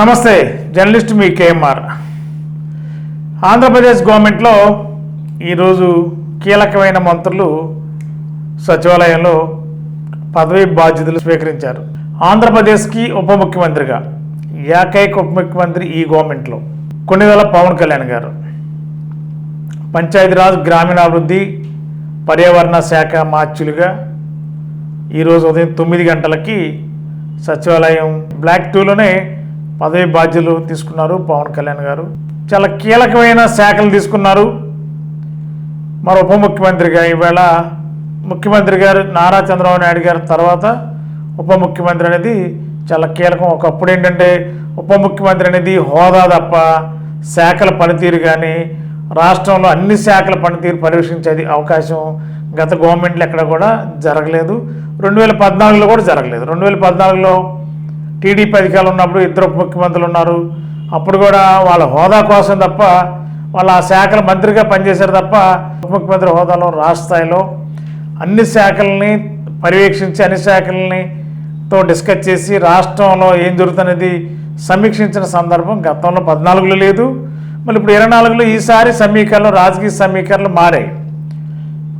నమస్తే జర్నలిస్ట్ మీ కేఎంఆర్. ఆంధ్రప్రదేశ్ గవర్నమెంట్లో ఈరోజు కీలకమైన మంత్రులు సచివాలయంలో పదవి బాధ్యతలు స్వీకరించారు. ఆంధ్రప్రదేశ్కి ఉప ముఖ్యమంత్రిగా ఏకైక ఉప ముఖ్యమంత్రి ఈ గవర్నమెంట్లో కొన్నిదల పవన్ కళ్యాణ్ గారు. పంచాయతీరాజ్ గ్రామీణాభివృద్ధి పర్యావరణ శాఖ మార్చులుగా ఈరోజు ఉదయం తొమ్మిది గంటలకి సచివాలయం బ్లాక్ టూలోనే పదవి బాధ్యతలు తీసుకున్నారు పవన్ కళ్యాణ్ గారు. చాలా కీలకమైన శాఖలు తీసుకున్నారు. మరి ఉప ముఖ్యమంత్రిగా ఈవేళ ముఖ్యమంత్రి గారు నారా చంద్రబాబు నాయుడు గారి తర్వాత ఉప ముఖ్యమంత్రి అనేది చాలా కీలకం. ఒకప్పుడు ఏంటంటే ఉప ముఖ్యమంత్రి అనేది హోదా తప్ప శాఖల పనితీరు కానీ రాష్ట్రంలో అన్ని శాఖల పనితీరు పర్యవేక్షించేది అవకాశం గత గవర్నమెంట్లు ఎక్కడ కూడా జరగలేదు. రెండు వేల పద్నాలుగులో కూడా జరగలేదు. రెండు వేల పద్నాలుగులో టీడీపీ అధికారులు ఉన్నప్పుడు ఇద్దరు ముఖ్యమంత్రులు ఉన్నారు. అప్పుడు కూడా వాళ్ళ హోదా కోసం తప్ప వాళ్ళ ఆ శాఖల మంత్రిగా పనిచేశారు తప్ప ఉప ముఖ్యమంత్రి హోదాలో రాష్ట్ర స్థాయిలో అన్ని శాఖల్ని పర్యవేక్షించి అన్ని శాఖల్ని తో డిస్కస్ చేసి రాష్ట్రంలో ఏం జరుగుతున్నది సమీక్షించిన సందర్భం గతంలో పద్నాలుగులో లేదు. మళ్ళీ ఇప్పుడు ఇరవై నాలుగులో ఈసారి సమీకరణలు రాజకీయ సమీకరణలు మారాయి.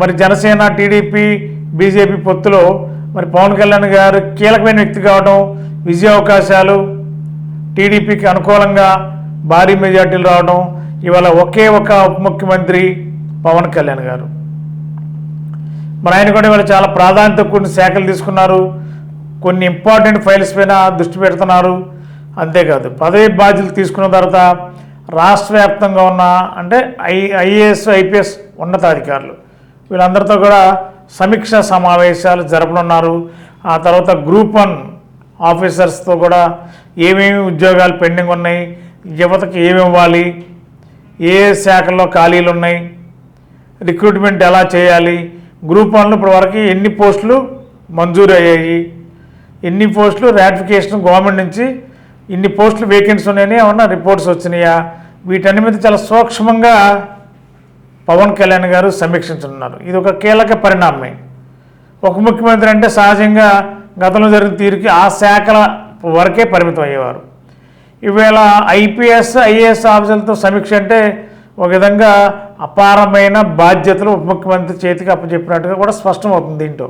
మరి జనసేన టీడీపీ బీజేపీ పొత్తులో మరి పవన్ కళ్యాణ్ గారు కీలకమైన వ్యక్తి కావడం విజయావకాశాలు టీడీపీకి అనుకూలంగా భారీ మెజార్టీలు రావడం ఇవాళ ఒకే ఒక ఉప ముఖ్యమంత్రి పవన్ కళ్యాణ్ గారు. మరి ఆయన కూడా ఇవాళ చాలా ప్రాధాన్యత కొన్ని శాఖలు తీసుకున్నారు. కొన్ని ఇంపార్టెంట్ ఫైల్స్ పైన దృష్టి పెడుతున్నారు. అంతేకాదు పదవి బాధ్యతలు తీసుకున్న తర్వాత రాష్ట్ర వ్యాప్తంగా ఉన్న అంటే ఐ ఐఏఎస్ ఐపీఎస్ ఉన్నతాధికారులు వీళ్ళందరితో కూడా సమీక్షా సమావేశాలు జరపనున్నారు. ఆ తర్వాత గ్రూప్ వన్ ఆఫీసర్స్తో కూడా ఏమేమి ఉద్యోగాలు పెండింగ్ ఉన్నాయి యువతకి ఏమి ఇవ్వాలి ఏ ఏ శాఖల్లో ఖాళీలు ఉన్నాయి రిక్రూట్మెంట్ ఎలా చేయాలి గ్రూప్ వన్లో ఇప్పటి వరకు ఎన్ని పోస్టులు మంజూరు అయ్యాయి ఎన్ని పోస్టులు రాటిఫికేషన్ గవర్నమెంట్ నుంచి ఇన్ని పోస్టులు వేకెన్సీ ఉన్నాయని ఏమన్నా రిపోర్ట్స్ వచ్చినాయా? వీటన్ని మీద చాలా సూక్ష్మంగా పవన్ కళ్యాణ్ గారు సమీక్షించనున్నారు. ఇది ఒక కీలక పరిణామమే. ఒక ముఖ్యమంత్రి అంటే సహజంగా గతంలో జరిగిన తీరుకి ఆ శాఖల వరకే పరిమితం అయ్యేవారు. ఈవేళ ఐపీఎస్ ఐఏఎస్ ఆఫీసర్లతో సమీక్ష అంటే ఒక విధంగా అపారమైన బాధ్యతలు ఉప ముఖ్యమంత్రి చేతికి అప్పచెప్పినట్టుగా కూడా స్పష్టమవుతుంది దీంట్లో.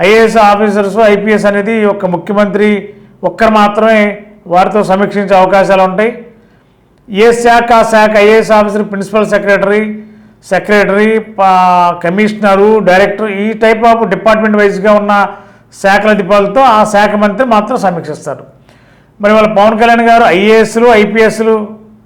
ఐఏఎస్ ఆఫీసర్స్ ఐపీఎస్ అనేది ఒక ముఖ్యమంత్రి ఒక్కరు మాత్రమే వారితో సమీక్షించే అవకాశాలు ఉంటాయి. ఏ శాఖ ఆ శాఖ IAS officer principal secretary secretary పా- కమిషనరు డైరెక్టర్ ఈ టైప్ ఆఫ్ డిపార్ట్మెంట్ వైజ్గా ఉన్న శాఖల అధిపతులతో ఆ శాఖ మంత్రి మాత్రం సమీక్షిస్తారు. మరి వాళ్ళ పవన్ కళ్యాణ్ గారు ఐఏఎస్లు ఐపీఎస్లు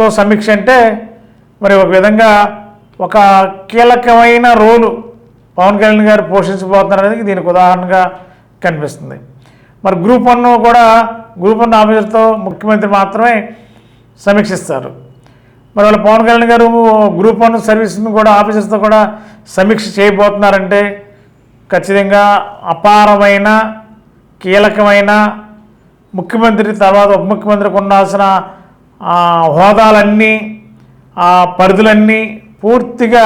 తో సమీక్ష అంటే మరి ఒక విధంగా ఒక కీలకమైన రోలు పవన్ కళ్యాణ్ గారు పోషించబోతున్నారు అనేది దీనికి ఉదాహరణగా కనిపిస్తుంది. మరి గ్రూప్ వన్ కూడా గ్రూప్ వన్ ఆఫీసర్తో ముఖ్యమంత్రి మాత్రమే సమీక్షిస్తారు. మరి వాళ్ళ పవన్ కళ్యాణ్ గారు గ్రూప్ వన్ సర్వీస్ని కూడా ఆఫీసర్స్తో కూడా సమీక్ష చేయబోతున్నారంటే ఖచ్చితంగా అపారమైన కీలకమైన ముఖ్యమంత్రి తర్వాత ఉప ముఖ్యమంత్రికి ఉండాల్సిన ఆ, హోదాలన్నీ ఆ పరిధులన్నీ పూర్తిగా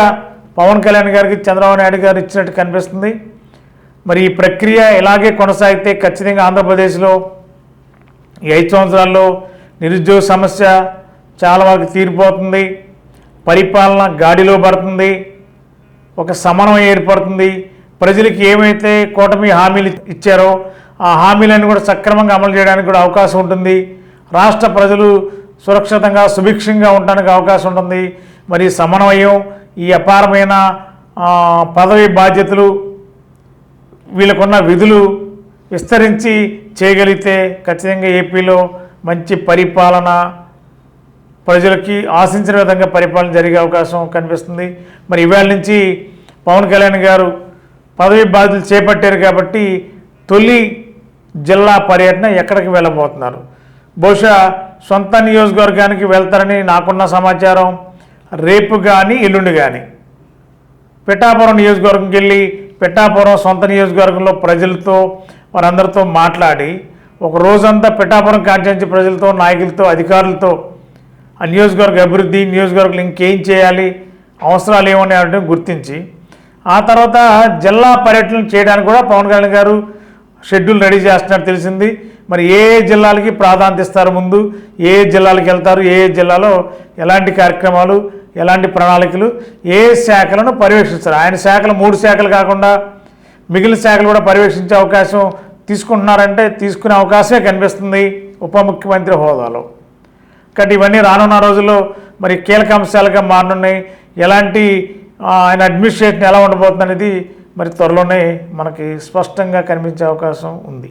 పవన్ కళ్యాణ్ గారికి చంద్రబాబు నాయుడు గారు ఇచ్చినట్టు కనిపిస్తుంది. మరి ఈ ప్రక్రియ ఇలాగే కొనసాగితే ఖచ్చితంగా ఆంధ్రప్రదేశ్లో ఈ ఐదు సంవత్సరాల్లో నిరుద్యోగ సమస్య చాలా వరకు తీరిపోతుంది. పరిపాలన గాడిలో పడుతుంది. ఒక సమన్వయం ఏర్పడుతుంది. ప్రజలకి ఏమైతే కూటమి హామీలు ఇచ్చారో ఆ హామీలను కూడా సక్రమంగా అమలు చేయడానికి కూడా అవకాశం ఉంటుంది. రాష్ట్ర ప్రజలు సురక్షితంగా సుభిక్షంగా ఉండడానికి అవకాశం ఉంటుంది. మరి సమన్వయం ఈ అపారమైన పదవి బాధ్యతలు వీళ్ళకున్న విధులు విస్తరించి చేయగలిగితే ఖచ్చితంగా ఏపీలో మంచి పరిపాలన ప్రజలకి ఆశించిన విధంగా పరిపాలన జరిగే అవకాశం కనిపిస్తుంది. మరి ఇవాళ నుంచి పవన్ కళ్యాణ్ గారు పదవి బాధ్యతలు చేపట్టారు కాబట్టి తొలి జిల్లా పర్యటన ఎక్కడికి వెళ్ళబోతున్నారు? బహుశా సొంత నియోజకవర్గానికి వెళ్తారని నాకున్న సమాచారం. రేపు కానీ ఎల్లుండి కానీ పిఠాపురం నియోజకవర్గంకి వెళ్ళి పిఠాపురం సొంత నియోజకవర్గంలో ప్రజలతో వారందరితో మాట్లాడి ఒక రోజంతా పిఠాపురం కాన్స్టిట్యున్సీ ప్రజలతో నాయకులతో అధికారులతో ఆ నియోజకవర్గ అభివృద్ధి నియోజకవర్గం ఇంకేం చేయాలి అవసరాలు ఏమని అంటే గుర్తించి ఆ తర్వాత జిల్లా పర్యటన చేయడానికి కూడా పవన్ కళ్యాణ్ గారు షెడ్యూల్ రెడీ చేస్తున్నట్టు తెలిసింది. మరి ఏ జిల్లాలకి ప్రాధాన్యత ఇస్తారు ముందు? ఏ జిల్లాలకు వెళ్తారు? ఏ ఏ జిల్లాలో ఎలాంటి కార్యక్రమాలు ఎలాంటి ప్రణాళికలు ఏ శాఖలను పర్యవేక్షిస్తారు? ఆయన శాఖలు మూడు శాఖలు కాకుండా మిగిలిన శాఖలు కూడా పర్యవేక్షించే అవకాశం తీసుకుంటున్నారంటే తీసుకునే అవకాశమే కనిపిస్తుంది ఉప ముఖ్యమంత్రి హోదాలో. కాబట్టి ఇవన్నీ రానున్న రోజుల్లో మరి కీలక అంశాలుగా మారనున్నాయి. ఎలాంటి ఆయన అడ్మినిస్ట్రేషన్ ఎలా ఉండబోతుంది అనేది మరి త్వరలోనే మనకి స్పష్టంగా కనిపించే అవకాశం ఉంది.